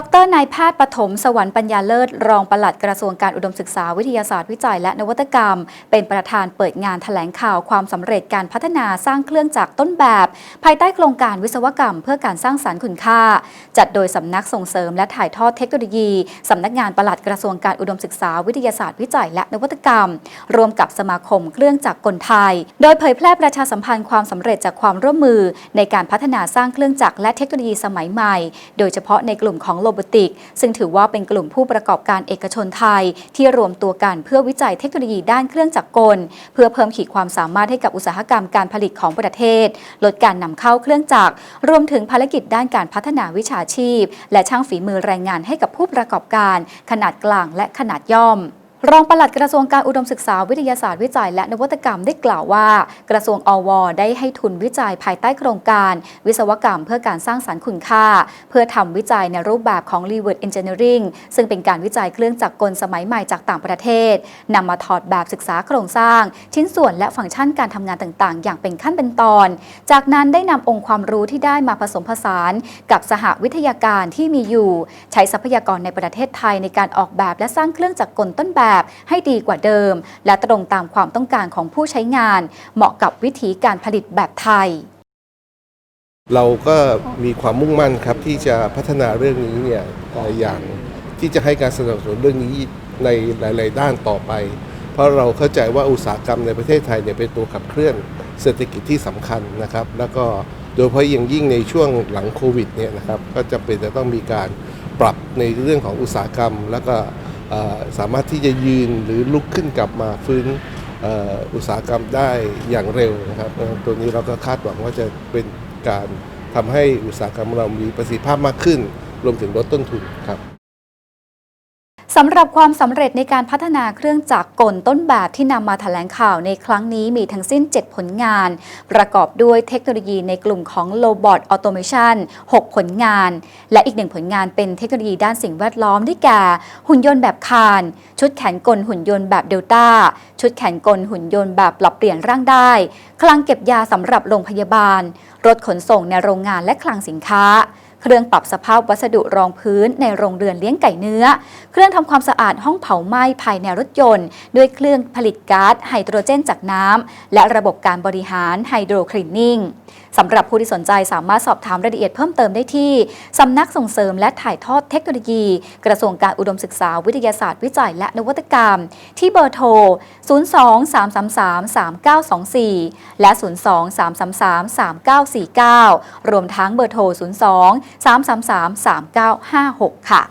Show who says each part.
Speaker 1: ดรนายแพทย์ปฐมสวรรค์ปัญญาเลิศ รองปลัดกระทรวงการอุดมศึกษาวิทยาศาสตร์วิจัยและนวัตกรรม เป็นประธานเปิดงานแถลงข่าวความสำเร็จการพัฒนาสร้างเครื่องจักรต้นแบบ ภายใต้โครงการวิศวกรรม เพื่อการสร้างสรรค์คุณค่า จัดโดยสำนักส่งเสริมและถ่ายทอดเทคโนโลยีสำนักงานปลัดกระทรวงการอุดมศึกษาวิทยาศาสตร์วิจัยและนวัตกรรม รวมกับสมาคมเครื่องจักรกลไทย โดยเผยแพร่ประชาสัมพันธ์ความสำเร็จจากความร่วมมือ ในการพัฒนาสร้างเครื่องจักรและเทคโนโลยีสมัยใหม่ โดยเฉพาะในกลุ่มของลบติก ซึ่งถือว่าเป็นกลุ่มผู้ประกอบการเอกชนไทย ที่รวมตัวกันเพื่อวิจัยเทคโนโลยีด้านเครื่องจักรกล เพื่อเพิ่มขีดความสามารถให้กับอุตสาหกรรมการผลิตของประเทศ ลดการนำเข้าเครื่องจักร รวมถึงภารกิจด้านการพัฒนาวิชาชีพ และช่างฝีมือแรงงานให้กับผู้ประกอบการ ขนาดกลางและขนาดย่อม รองปลัดกระทรวงการอุดมศึกษาวิทยาศาสตร์วิจัย และนวัตกรรมได้กล่าวว่า กระทรวงอว ได้ให้ทุนวิจัยภายใต้โครงการ วิศวกรรมเพื่อการสร้างสรรค์คุณค่า เพื่อทำวิจัยในรูปแบบของ r e w o r d Engineering ซึ่งเป็นการวิจัยเครื่องจักรกลสมัยใหม่จากต่างประเทศนำมาถอดแบบศึกษาโครงสร้าง ชิ้นส่วนและฟังก์ชันการทำงานต่างๆ อย่างเป็นขั้นเป็นตอน จากนั้นได้นำองค์ความรู้ที่ได้มาผสมผสาน กับสหวิทยาการที่มีอยู่ ใช้ทรัพยากรในประเทศไทยในการออกแบบและสร้างเครื่องจักรกลต้นแบบให้ดีกว่าเดิม และตรงตามความต้องการของผู้ใช้งาน เหมาะกับวิธีการผลิตแบบไทย
Speaker 2: เราก็มีความมุ่งมั่นครับที่จะพัฒนาเรื่องนี้เนี่ยเอ่ออย่างที่จะให้การสนับสนุนเรื่องนี้ในหลาย ๆ ด้านต่อไป เพราะเราเข้าใจว่าอุตสาหกรรมในประเทศไทยเนี่ยเป็นตัวขับเคลื่อนเศรษฐกิจที่สำคัญนะครับ แล้วก็โดยเฉพาะอย่างยิ่งในช่วงหลังโควิดเนี่ยนะครับก็จะเป็นจะต้องมีการปรับในเรื่องของอุตสาหกรรม แล้วก็ สามารถที่จะยืนหรือลุกขึ้นกลับมาฟื้นอุตสาหกรรมได้อย่างเร็วนะครับตัวนี้เราก็คาดหวังว่าจะเป็นการทำให้อุตสาหกรรมเรามีประสิทธิภาพมากขึ้น รวมถึงลดต้นทุนครับ
Speaker 1: สำหรับความสำเร็จในการพัฒนาเครื่องจักรกลต้นแบบที่นำมาแถลงข่าวในครั้งนี้มีทั้งสิ้น 7 ผลงาน ประกอบด้วยเทคโนโลยีในกลุ่มของ Robot Automation 6 ผลงาน และอีกหนึ่งผลงานเป็นเทคโนโลยีด้านสิ่งแวดล้อมได้แก่ หุ่นยนต์แบบคาน ชุดแขนกลหุ่นยนต์แบบเดลต้า ชุดแขนกลหุ่นยนต์แบบปรับเปลี่ยนร่างได้ คลังเก็บยาสำหรับโรงพยาบาล รถขนส่งในโรงงานและคลังสินค้า เครื่องปรับสภาพวัสดุรองพื้นในโรงเรือนเลี้ยงไก่เนื้อ เครื่องทำความสะอาดห้องเผาไหม้ภายในรถยนต์ ด้วยเครื่องผลิตก๊าซไฮโดรเจนจากน้ำและระบบการบริหารไฮโดรคลีนนิ่งสำหรับผู้ที่สนใจสามารถสอบถามรายละเอียดเพิ่มเติมได้ที่ สำนักส่งเสริมและถ่ายทอดเทคโนโลยี กระทรวงการอุดมศึกษาวิทยาศาสตร์วิจัยและนวัตกรรม ที่เบอร์โทร 02-333-3924 และ 02-333-3949 รวมทั้งเบอร์โทร 02 333 3956 ค่ะ